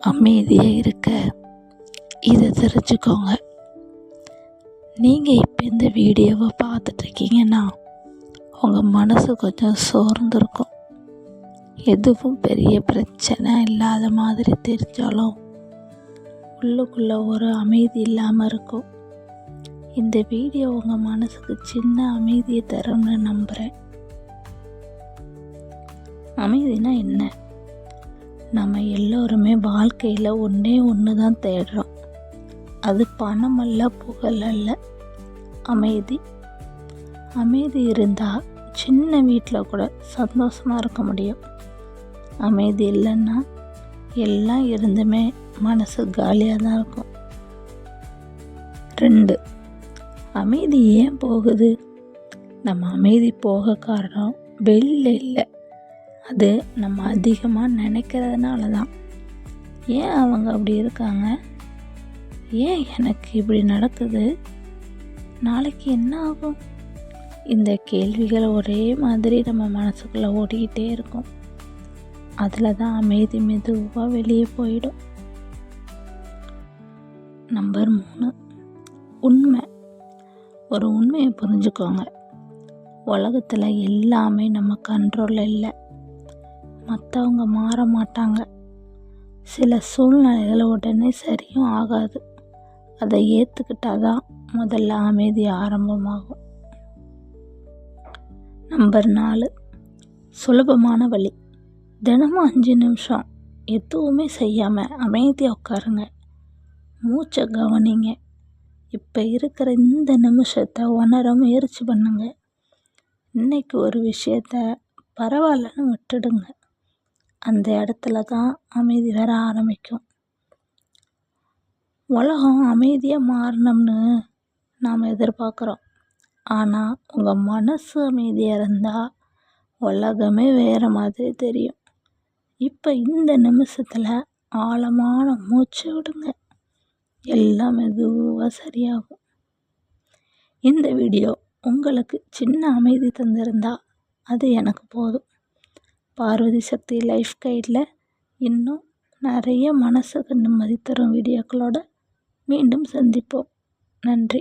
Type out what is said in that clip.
அமைதியாக இருக்க. இதை தெரிஞ்சுக்கோங்க. நீங்கள் இப்போ இந்த வீடியோவை பார்த்துட்ருக்கீங்கன்னா உங்கள் மனசு கொஞ்சம் சோர்ந்துருக்கும். எதுவும் பெரிய பிரச்சனை இல்லாத மாதிரி தெரிஞ்சாலும் உள்ளுக்குள்ளே ஒரு அமைதி இல்லாமல் இருக்கும். இந்த வீடியோ உங்கள் மனசுக்கு சின்ன அமைதியை தரும்னு நம்புகிறேன் அமைதினா என்ன? நம்ம எல்லோருமே வாழ்க்கையில் ஒன்றே ஒன்று தான் தேடுறோம். அது பணம் அல்ல புகழ் அல்ல. அமைதி. அமைதி இருந்தால் சின்ன வீட்டில் கூட சந்தோஷமாக இருக்க முடியும். அமைதி இல்லைன்னா எல்லாம் இருந்துமே மனசு காலியாக தான் இருக்கும். ரெண்டு அமைதி ஏன் போகுது? நம்ம அமைதி போக காரணம் வெளியில் இல்லை. அது நம்ம அதிகமாக நினைக்கிறதுனால தான் ஏன் அவங்க அப்படி இருக்காங்க? ஏன் எனக்கு இப்படி நடக்குது? நாளைக்கு என்ன ஆகும்? இந்த கேள்விகளை ஒரே மாதிரி நம்ம மனசுக்குள்ளே ஓடிக்கிட்டே இருக்கும். அதில் தான் அமைதி மெதுவாக வெளியே போயிடும். நம்பர் மூணு. உண்மை. ஒரு உண்மையை புரிஞ்சுக்கோங்க. உலகத்தில் எல்லாமே நம்ம கண்ட்ரோலில் இல்லை. மற்றவங்க மாற மாட்டாங்க. சில சூழ்நிலைகள் உடனே சரியும் ஆகாது. அதை ஏற்றுக்கிட்டால் தான் முதல்ல அமைதி ஆரம்பமாகும். நம்பர் நாலு. சுலபமான வழி. தினமும் அஞ்சு நிமிஷம். எதுவுமே செய்யாமல் அமைதியாக உட்காருங்க. மூச்சை கவனிங்க. இப்போ இருக்கிற இந்த நிமிஷத்தை உணர முயற்சி பண்ணுங்க. இன்னைக்கு ஒரு விஷயத்த பரவாயில்லன்னு விட்டுடுங்க. அந்த இடத்துல தான் அமைதி வர ஆரம்பிக்கும். உலகம் அமைதியாக மாறணும்னு நாம் எதிர்பார்க்குறோம். ஆனால் உங்கள் மனசு அமைதியாக இருந்தால் உலகமே வேறு மாதிரி தெரியும். இப்போ இந்த நிமிஷத்தில் ஆழமான மூச்சு விடுங்க. எல்லாம் மெதுவாக சரியாகும். இந்த வீடியோ உங்களுக்கு சின்ன அமைதி தந்திருந்தால் அது எனக்கு போதும். பார்வதி சக்தி லைஃப் கைடில் இன்னும் நிறைய மனசுக்கு நிம்மதி தரும் வீடியோக்களோட மீண்டும் சந்திப்போம். நன்றி.